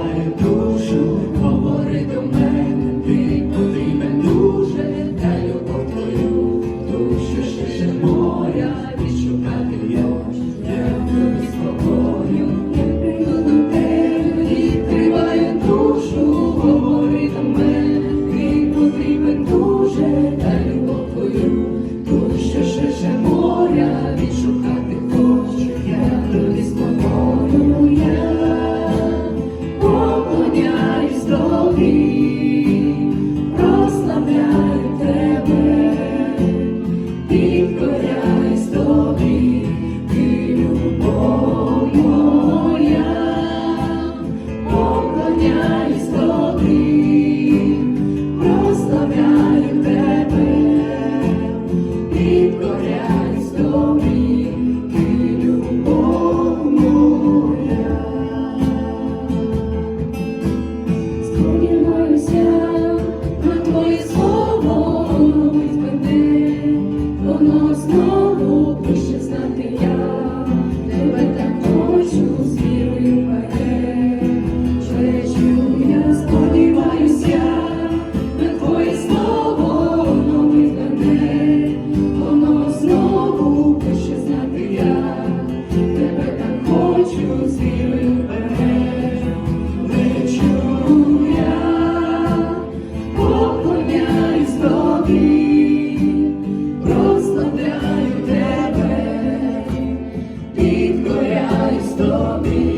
my door. Gloria тобі, прославляю тебе, підкоряюсь тобі,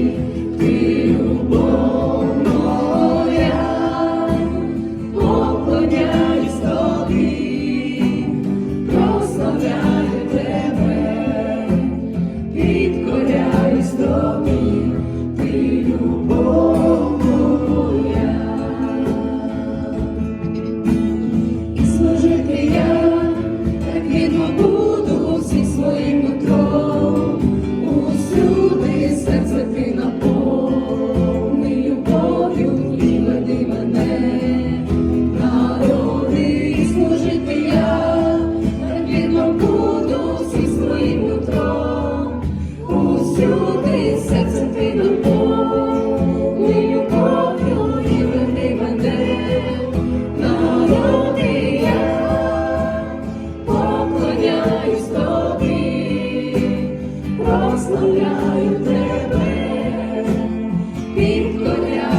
підкоряюсь